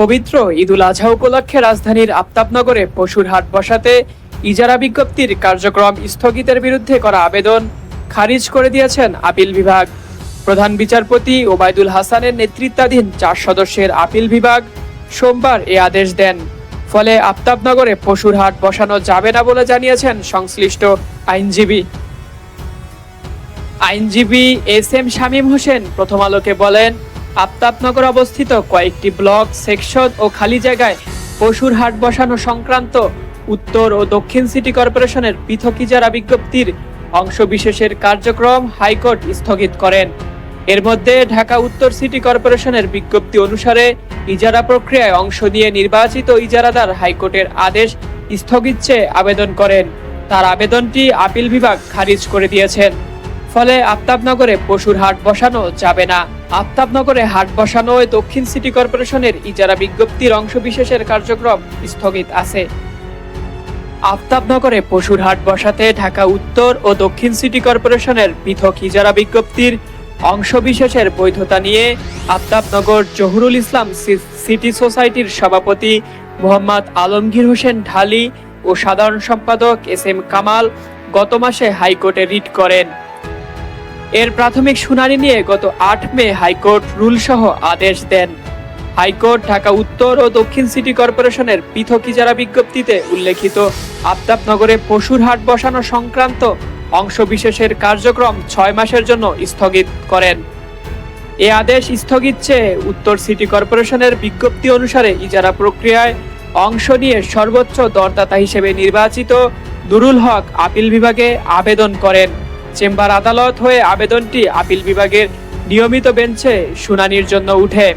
পবিত্র ঈদুল আজহা উপলক্ষে রাজধানীর আফতাবনগরে পশুর হাট বসাতে ইজারা বিজ্ঞপ্তির কার্যক্রম স্থগিতের বিরুদ্ধে করা আবেদন খারিজ করে দিয়েছেন আপিল বিভাগ। প্রধান বিচারপতি ওবায়দুল হাসানের নেতৃত্বাধীন চার সদস্যের আপিল বিভাগ সোমবার এ আদেশ দেন। ফলে আফতাবনগরে পশুর হাট বসানো যাবে না বলে জানিয়েছেন সংশ্লিষ্ট আইনজীবী। আইনজীবী এস এম শামীম হোসেন প্রথম আলোকে বলেন আফতাবনগর অবস্থিত কয়েকটি ব্লক, সেকশন ও খালি জায়গায় পশুর হাট বসানো সংক্রান্ত উত্তর ও দক্ষিণ সিটি কর্পোরেশনের পৃথক ইজারা বিজ্ঞপ্তির অংশবিশেষের কার্যক্রম হাইকোর্ট স্থগিত করেন। এর মধ্যে ঢাকা উত্তর সিটি কর্পোরেশনের বিজ্ঞপ্তি অনুসারে ইজারা প্রক্রিয়ায় অংশ নিয়ে নির্বাচিত ইজারাদার হাইকোর্টের আদেশ স্থগিত চেয়ে আবেদন করেন। তার আবেদনটি আপিল বিভাগ খারিজ করে দিয়েছেন। ফলে আফতাবনগরে পশুর হাট বসানো যাবে না। আফতাবনগরে হাট বসানোয় দক্ষিণ সিটি কর্পোরেশনের ইজারা বিজ্ঞপ্তির অংশবিশেষের কার্যক্রম স্থগিত আছে। আফতাবনগরে পশুর হাট বসাতে ঢাকা উত্তর ও দক্ষিণ সিটি কর্পোরেশনের পৃথক ইজারা বিজ্ঞপ্তির অংশবিশেষের বৈধতা নিয়ে আফতাবনগর জহুরুল ইসলাম সিটি সোসাইটির সভাপতি মোহাম্মদ আলমগীর হোসেন ঢালি ও সাধারণ সম্পাদক এস এম কামাল গত মাসে হাইকোর্টে রিট করেন। এর প্রাথমিক শুনানি নিয়ে গত আট মে হাইকোর্ট রুলসহ আদেশ দেন। হাইকোর্ট ঢাকা উত্তর ও দক্ষিণ সিটি কর্পোরেশনের পৃথক ইজারা বিজ্ঞপ্তিতে উল্লেখিত, আফতাবনগরে পশুর হাট বসানো সংক্রান্ত অংশবিশেষের কার্যক্রম ছয় মাসের জন্য স্থগিত করেন। এ আদেশ স্থগিত চেয়ে উত্তর সিটি কর্পোরেশনের বিজ্ঞপ্তি অনুসারে ইজারা প্রক্রিয়ায় অংশ নিয়ে সর্বোচ্চ দরদাতা হিসেবে নির্বাচিত দুরুল হক আপিল বিভাগে আবেদন করেন। চেম্বার আদালত হয়ে আবেদনটি আপিল বিভাগের নিয়মিত বেঞ্চে শুনানির জন্য উঠে।